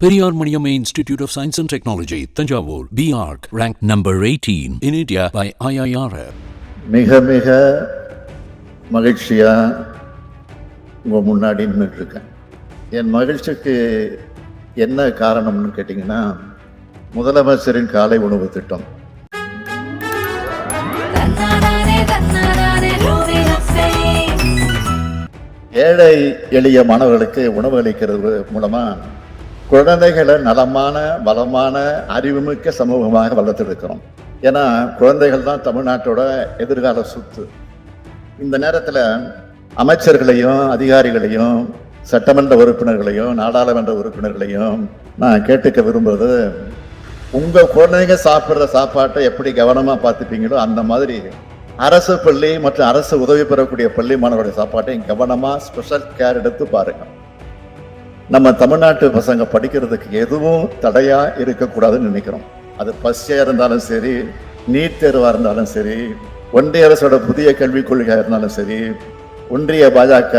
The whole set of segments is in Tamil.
Periyar Maniammai institute of science and technology Thanjavur B Arch rank number eighteen in India by IIRF மிக மிக மகிழ்ச்சியாக உங்கள் முன்னாடி நின்றுட்டு இருக்கேன் என் மகிழ்ச்சிக்கு என்ன காரணம்னு கேட்டிங்கன்னா முதலமைச்சரின் காலை உணவு திட்டம். ஏழை எளிய மாணவர்களுக்கு உணவு அளிக்கிறது மூலமாக குழந்தைகளை நலமான வளமான அறிவுமிக்க சமூகமாக வளர்த்துருக்கிறோம். ஏன்னா குழந்தைகள் தான் தமிழ்நாட்டோட எதிர்கால சொத்து. இந்த நேரத்தில் அமைச்சர்களையும் அதிகாரிகளையும் சட்டமன்ற உறுப்பினர்களையும் நாடாளுமன்ற உறுப்பினர்களையும் நான் கேட்டுக்க விரும்புவது உங்கள் குழந்தைங்க சாப்பிட்ற சாப்பாட்டை எப்படி கவனமாக பார்த்துப்பீங்களோ அந்த மாதிரி அரசு பள்ளி மற்றும் அரசு உதவி பெறக்கூடிய பள்ளி மாணவருடைய சாப்பாட்டையும் கவனமாக ஸ்பெஷல் கேர் எடுத்து பாருங்கள் நம்ம தமிழ்நாட்டு பசங்க படிக்கிறதுக்கு எதுவும் தடையா இருக்கக்கூடாதுன்னு நினைக்கிறோம். அது பசியா இருந்தாலும் சரி நீட் தேர்வா இருந்தாலும் சரி ஒன்றிய அரசோட புதிய கல்விக் கொள்கையா இருந்தாலும் சரி ஒன்றிய பாஜக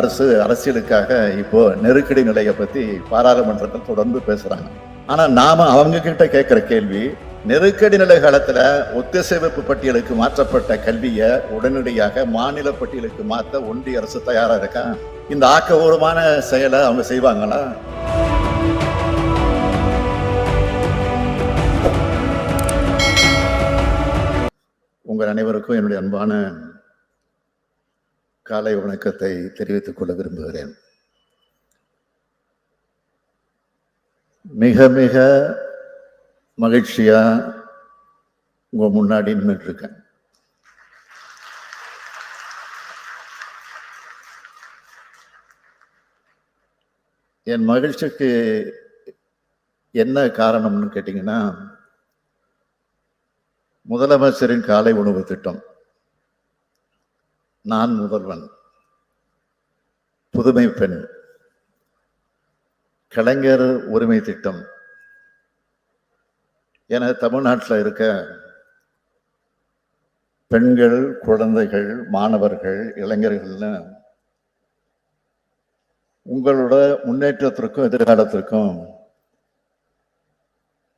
அரசு அரசியலுக்காக இப்போ நெருக்கடி நிலையை பத்தி பாராளுமன்றத்தில் தொடர்ந்து பேசுறாங்க. ஆனா நாம அவங்க கிட்ட கேட்கிற கேள்வி நெருக்கடி நிலை காலத்துல ஒத்திசைவிப்பு பட்டியலுக்கு மாற்றப்பட்ட கல்வியை உடனடியாக மாநில பட்டியலுக்கு மாற்ற ஒன்றிய அரசு தயாரா இருக்கா? இந்த ஆக்கபூர்வமான செயலை அவங்க செய்வாங்களா? உங்கள் அனைவருக்கும் என்னுடைய அன்பான காலை வணக்கத்தை தெரிவித்துக் கொள்ள விரும்புகிறேன். மிக மிக மகிழ்ச்சியாக உங்கள் முன்னாடி நின்றுட்டு என் மகிழ்ச்சிக்கு என்ன காரணம்னு கேட்டிங்கன்னா முதலமைச்சரின் காலை உணவு திட்டம். நான் முதல்வன் புதுமை பெண் கலைஞர் உரிமை திட்டம். என தமிழ்நாட்டில் இருக்க பெண்கள் குழந்தைகள் மாணவர்கள் இளைஞர்கள்னு உங்களோட முன்னேற்றத்திற்கும் எதிர்காலத்திற்கும்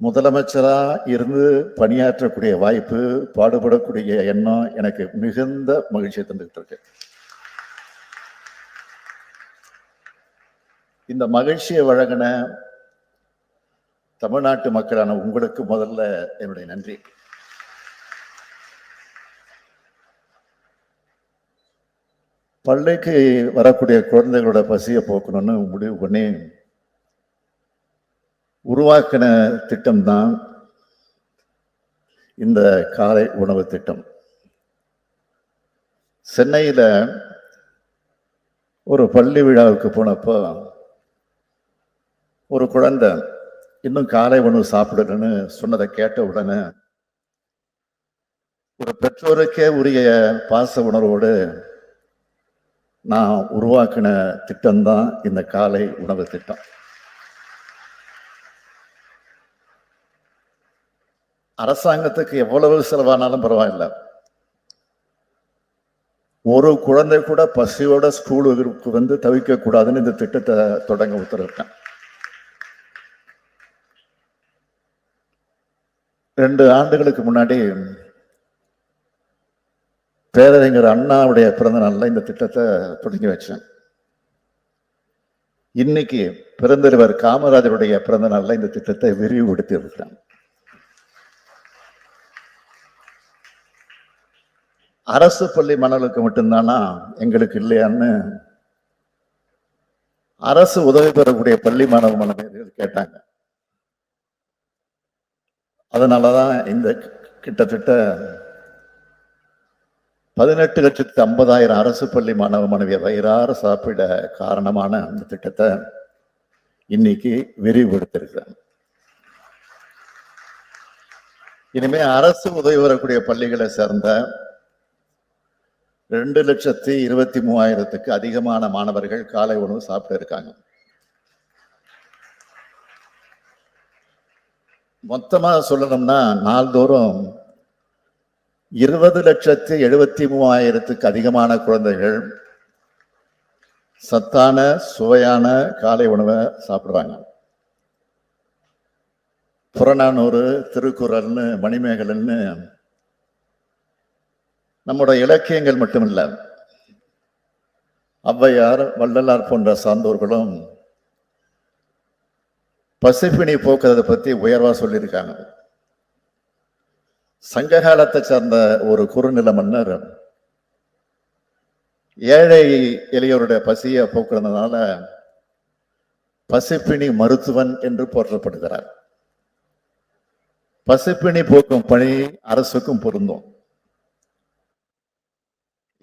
முதலமைச்சராக இருந்து பணியாற்றக்கூடிய வாய்ப்பு பாடுபடக்கூடிய எண்ணம் எனக்கு மிகுந்த மகிழ்ச்சியை தந்துகிட்டு இருக்கு. இந்த மகிழ்ச்சியை வழங்கின தமிழ்நாட்டு மக்களான உங்களுக்கு முதல்ல என்னுடைய நன்றி. பள்ளிக்கு வரக்கூடிய குழந்தைகளோட பசியை போக்கணும்னு முடிவு பண்ணி உருவாக்கின திட்டம்தான் இந்த காலை உணவு திட்டம். சென்னையில் ஒரு பள்ளி விழாவுக்கு போனப்போ ஒரு குழந்தை இன்னும் காலை உணவு சாப்பிடணும்னு சொன்னதை கேட்ட உடனே ஒரு பெற்றோருக்கே உரிய பாச உணர்வோடு நான் உருவாக்கின திட்டம்தான் இந்த காலை உணவு திட்டம். அரசாங்கத்துக்கு எவ்வளவு செலவானாலும் பரவாயில்ல. ஒரு குழந்தை கூட பசியோட ஸ்கூலுக்கு வந்து தவிக்க கூடாதுன்னு இந்த திட்டத்தை தொடங்க உத்தரவிட்டேன். ரெண்டு ஆண்டுகளுக்கு முன்னாடி பேரறிஞர் அண்ணாவுடைய பிறந்த நாள்ல இந்த திட்டத்தை தொடங்கி வச்சேன். இன்னைக்கு பிறந்தவர் காமராஜருடைய பிறந்த நாள்ல இந்த திட்டத்தை விரிவுபடுத்தி இருக்கிறான். அரசு பள்ளி மாணவர்களுக்கு மட்டும்தானா? எங்களுக்கு இல்லையான்னு அரசு உதவி பெறக்கூடிய பள்ளி மாணவ மாணவியர்கள் கேட்டாங்க. அதனாலதான் இந்த கிட்டத்தட்ட பதினெட்டு லட்சத்து ஐம்பதாயிரம் அரசு பள்ளி மாணவ மாணவியை வயிறார சாப்பிட காரணமான அந்த திட்டத்தை இன்னைக்கு விரிவுபடுத்திருக்கிறேன் இனிமே அரசு உதவி வரக்கூடிய பள்ளிகளை சேர்ந்த ரெண்டு லட்சத்தி இருபத்தி மூவாயிரத்துக்கு அதிகமான மாணவர்கள் காலை உணவு சாப்பிட்டு இருக்காங்க. மொத்தமாக சொல்லணும்னா நாள்தோறும் இருபது லட்சத்தி எழுபத்தி மூவாயிரத்துக்கு அதிகமான குழந்தைகள் சத்தான சுவையான காலை உணவை சாப்பிட்றாங்க. புறநானூறு திருக்குறள்னு மணிமேகலன்னு நம்முடைய இலக்கியங்கள் மட்டுமில்லை ஔவையார் வள்ளலார் போன்ற சார்ந்தோர்களும் பசிப்பினி போக்குறதை பற்றி உயர்வாக சொல்லியிருக்காங்க. சங்க காலத்தை சேர்ந்த ஒரு குறுநில மன்னர் ஏழை எளியோருடைய பசியை போக்குறதுனால பசிப்பிணி மருத்துவன் என்று போற்றப்படுகிறார். பசிப்பிணி போக்கும் பணி அரசுக்கும் பொருந்தும்.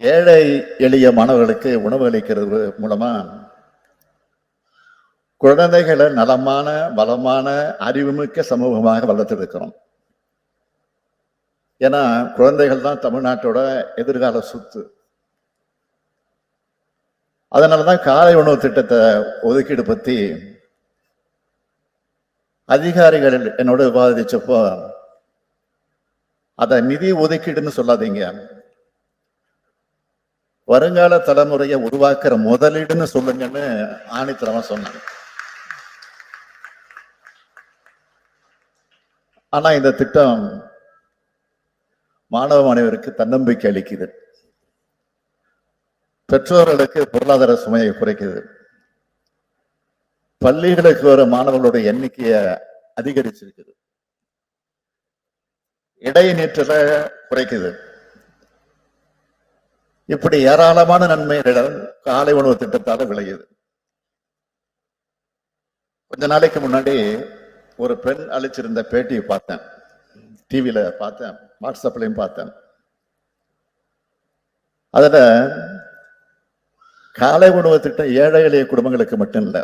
ஏழை எளிய மாணவர்களுக்கு உணவு அளிக்கிறது மூலமா குழந்தைகளை நலமான பலமான அறிவுமிக்க சமூகமாக வளர்த்தெடுக்கிறோம் ஏன்னா குழந்தைகள் தான் தமிழ்நாட்டோட எதிர்கால சொத்து. அதனால தான் காலை உணவு திட்டத்தை ஒதுக்கீடு பத்தி அதிகாரிகள் என்னோட விவாதிச்சப்போ அதை நிதி ஒதுக்கீடுன்னு சொல்லாதீங்க. வருங்கால தலைமுறையை உருவாக்குற முதலீடுன்னு சொல்லுங்கன்னு ஆணித்தரமா சொன்னாங்க ஆனா இந்த திட்டம் மாணவ மாணவருக்கு தன்னம்பிக்கை அளிக்குது. பெற்றோர்களுக்கு பொருளாதார சுமையை குறைக்குது. பள்ளிகளுக்கு வர மாணவர்களுடைய எண்ணிக்கையை அதிகரிச்சிருக்குது. இடைநீற்றலை குறைக்குது. இப்படி ஏராளமான நன்மைகள் காலை உணவு திட்டத்தால் விளையுது. கொஞ்ச நாளைக்கு முன்னாடி ஒரு பெண் அழிச்சிருந்த பேட்டியை பார்த்தேன். டிவியில் பார்த்தேன் வாட்ஸ்அப்லையும் பார்த்தேன். அதில் காலை உணவு திட்டம் ஏழை எளிய குடும்பங்களுக்கு மட்டும் இல்லை.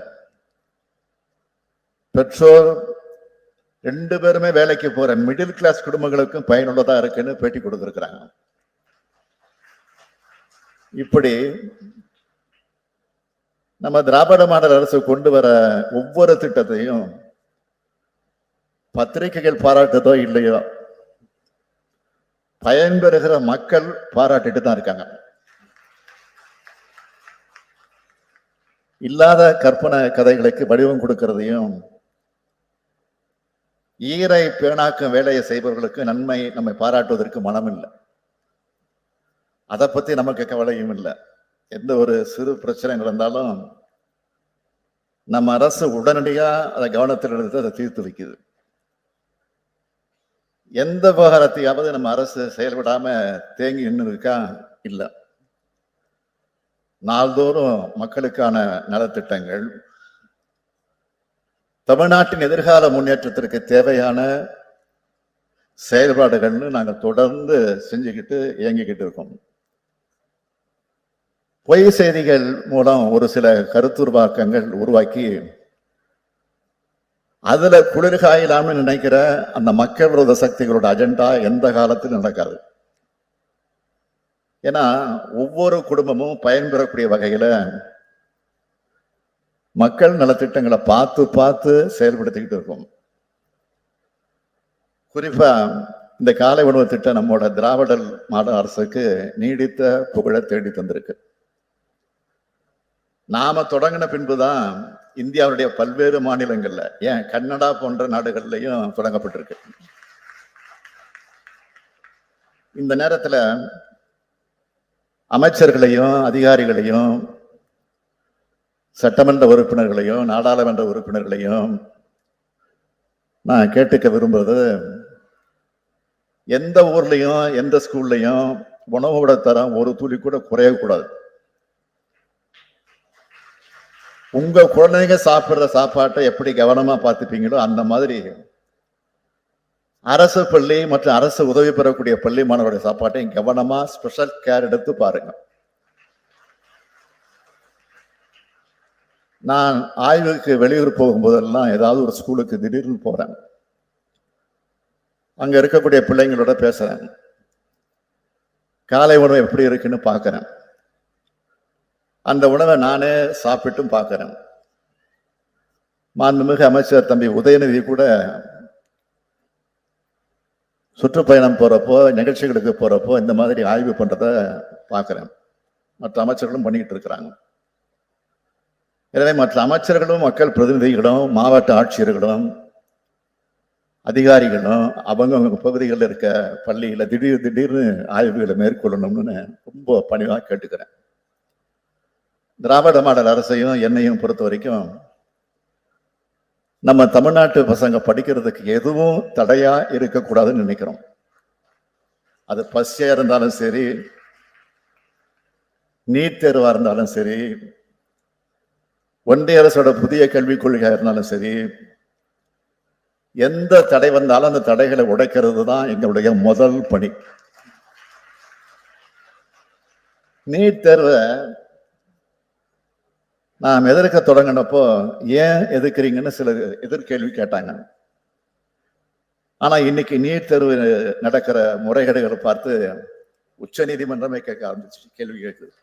பெற்றோர் ரெண்டு பேருமே வேலைக்கு போகிற மிடில் கிளாஸ் குடும்பங்களுக்கும் பயனுள்ளதாக இருக்குன்னு பேட்டி கொடுத்துருக்குறாங்க. இப்படி நம்ம திராவிட மாடல் அரசு கொண்டு வர ஒவ்வொரு திட்டத்தையும் பத்திரிகைகள் பாராட்டுதோ இல்லையோ? பயன்பெறுகிற மக்கள் பாராட்டிட்டு தான் இருக்காங்க. இல்லாத கற்பனை கதைகளுக்கு வடிவம் கொடுக்கிறதையும் ஈரை பேணாக்கும் வேலையை செய்பவர்களுக்கு நன்மை நம்மை பாராட்டுவதற்கு மனம் இல்லை அதை பத்தி நமக்கு கவலையும் இல்லை. எந்த ஒரு சிறு பிரச்சனை நடந்தாலும் நம்ம அரசு உடனடியாக அதை கவனத்தில் எடுத்து அதை தீர்த்து வைக்குது. எந்த விவகாரத்தையாவது நம்ம அரசு செயல்படாம தேங்கி நின்று இருக்கா இல்லை. நாள்தோறும் மக்களுக்கான நலத்திட்டங்கள். தமிழ்நாட்டின் எதிர்கால முன்னேற்றத்திற்கு தேவையான செயல்பாடுகள்னு நாங்கள் தொடர்ந்து செஞ்சுக்கிட்டு இயங்கிக்கிட்டு இருக்கோம். பொய் செய்திகள் மூலம் ஒரு சில கருத்துருவாக்கங்கள் உருவாக்கி அதுல குளிர்காயலாம்னு நினைக்கிற அந்த மக்கள் விரோத சக்திகளோட அஜெண்டா எந்த காலத்திலும் நடக்காது. ஏன்னா ஒவ்வொரு குடும்பமும் பயன்பெறக்கூடிய வகையில மக்கள் நலத்திட்டங்களை பார்த்து பார்த்து செயல்படுத்திக்கிட்டு இருக்கோம். குறிப்பா இந்த காலை உணவு திட்டம் நம்மோட திராவிடர் மாடல் அரசுக்கு நீடித்த புகழை தேடி தந்திருக்கு. நாம தொடங்கின பின்புதான் இந்தியாவுடைய பல்வேறு மாநிலங்கள்ல ஏன் கன்னடா போன்ற நாடுகள்லையும் தொடங்கப்பட்டிருக்கு இந்த நேரத்துல அமைச்சர்களையும் அதிகாரிகளையும் சட்டமன்ற உறுப்பினர்களையும் நாடாளுமன்ற உறுப்பினர்களையும் நான் கேட்டுக்க விரும்புவது எந்த ஊர்லையும் எந்த ஸ்கூல்லையும் உணவோட தரம் ஒரு துளி கூட குறையக்கூடாது. உங்க குழந்தைங்க சாப்பிட்ற சாப்பாட்டை எப்படி கவனமா பார்த்துப்பீங்களோ அந்த மாதிரி அரசு பள்ளி மற்றும் அரசு உதவி பெறக்கூடிய பள்ளி மாணவருடைய சாப்பாட்டை கவனமா ஸ்பெஷல் கேர் எடுத்து பாருங்க. நான் ஆய்வுக்கு வெளியூர் போகும்போதெல்லாம் ஏதாவது ஒரு ஸ்கூலுக்கு திடீர்னு போறேன். அங்க இருக்கக்கூடிய பிள்ளைங்களோட பேசுறேன். காலை உணவு எப்படி இருக்குன்னு பார்க்குறேன். அந்த உணவை நானே சாப்பிட்டும் பார்க்குறேன். மாண்புமிகு அமைச்சர் தம்பி உதயநிதி கூட சுற்றுப்பயணம் போகிறப்போ நிகழ்ச்சிகளுக்கு போகிறப்போ இந்த மாதிரி ஆய்வு பண்ணுறத பார்க்குறேன். மற்ற அமைச்சர்களும் பண்ணிக்கிட்டு இருக்கிறாங்க. எனவே மற்ற அமைச்சர்களும் மக்கள் பிரதிநிதிகளும் மாவட்ட ஆட்சியர்களும் அதிகாரிகளும் அவங்கவுங்க பகுதிகளில் இருக்க பள்ளியில் திடீர் திடீர்னு ஆய்வுகளை மேற்கொள்ளணும்னு ரொம்ப பணிவாக கேட்டுக்கிறேன். திராவிட மாடல் அரசையும் என்னையும் பொறுத்த வரைக்கும் நம்ம தமிழ்நாட்டு பசங்க படிக்கிறதுக்கு எதுவும் தடையா இருக்கக்கூடாதுன்னு நினைக்கிறோம். அது பஸ்ஸா இருந்தாலும் சரி நீட் தேர்வா இருந்தாலும் சரி ஒன்றிய அரசோட புதிய கல்விக் கொள்கையா இருந்தாலும் சரி எந்த தடை வந்தாலும் அந்த தடைகளை உடைக்கிறது தான் எங்களுடைய முதல் பணி. நீட் தேர்வை நாம் எதிர்க்க தொடங்கினப்போ ஏன் எதிர்க்கிறீங்கன்னு சில எதிர்கேள்வி கேட்டாங்க. ஆனால் இன்னைக்கு நீட் தேர்வு நடக்கிற முறைகேடுகளை பார்த்து உச்ச நீதிமன்றமே கேட்க ஆரம்பிச்சு கேள்வி கேட்குது.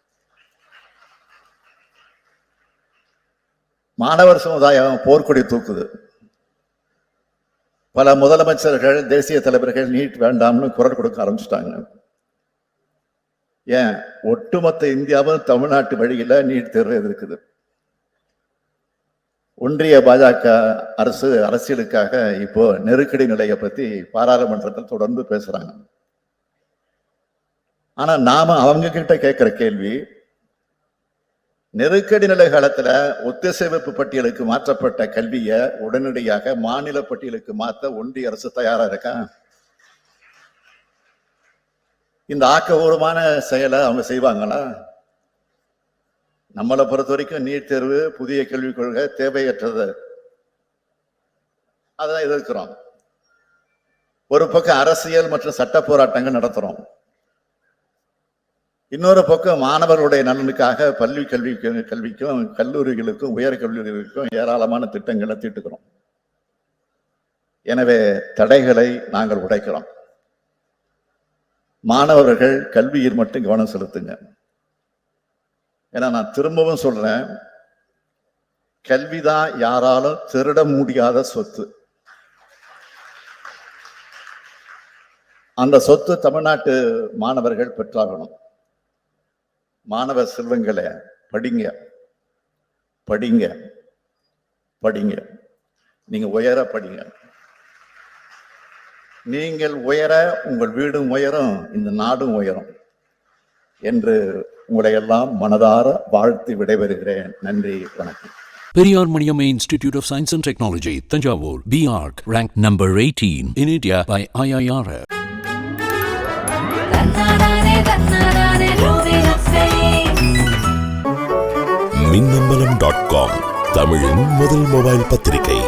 மாணவர் சமுதாயம் போர்க்கொடி தூக்குது. பல முதலமைச்சர்கள் தேசிய தலைவர்கள் நீட் வேண்டாம்னு குரல் கொடுக்க ஆரம்பிச்சிட்டாங்க. ஏன்? ஒட்டுமொத்த இந்தியாவும் தமிழ்நாட்டு வழியில் நீட் தேர்வு எதிர்க்குது. ஒன்றிய பாஜக அரசு அரசியலுக்காக இப்போ நெருக்கடி நிலையை பத்தி பாராளுமன்றத்தில் தொடர்ந்து பேசுறாங்க. ஆனா நாம அவங்க கிட்ட கேட்கிற கேள்வி நெருக்கடி நிலை காலத்துல ஒத்திசைவப்பு பட்டியலுக்கு மாற்றப்பட்ட கல்வியை உடனடியாக மாநில பட்டியலுக்கு மாற்ற ஒன்றிய அரசு தயாரா இருக்கா? இந்த ஆக்கபூர்வமான செயலை அவங்க செய்வாங்களா? நம்மளை பொறுத்த வரைக்கும் நீட் தேர்வு புதிய கல்விக் கொள்கை தேவையற்றது. அதான் எதிர்க்கிறோம் ஒரு பக்கம் அரசியல் மற்றும் சட்ட போராட்டங்கள் நடத்துகிறோம் இன்னொரு பக்கம் மாணவர்களுடைய நலனுக்காக பள்ளி கல்வி கல்விக்கும் கல்லூரிகளுக்கும் உயர் கல்லூரிகளுக்கும் ஏராளமான திட்டங்களை தீட்டுக்கிறோம். எனவே தடைகளை நாங்கள் உடைக்கிறோம். மாணவர்கள் கல்வியில் மட்டும் கவனம் செலுத்துங்க. ஏன்னா நான் திரும்பவும் சொல்றேன் கல்விதான் யாராலும் திருட முடியாத சொத்து. அந்த சொத்து தமிழ்நாட்டு மாணவர்கள் பெற்றாகணும். மாணவ செல்வங்களை படிங்க படிங்க படிங்க. நீங்க உயர படிங்க. நீங்கள் உயர உங்கள் வீடும் உயரும் இந்த நாடும் உயரும் என்று உங்களை எல்லாம் மனதார வாழ்த்தி விடைபெறுகிறேன் நன்றி வணக்கம் Periyar Maniamma Institute of Science and Technology, Tanjavur, BARC, ranked number 18 in India by IIRF. தன்னானே தன்னானே லோவில ஃபேம் மின்னம்பலம் டாட் காம் தமிழின் முதல் மொபைல் பத்திரிகை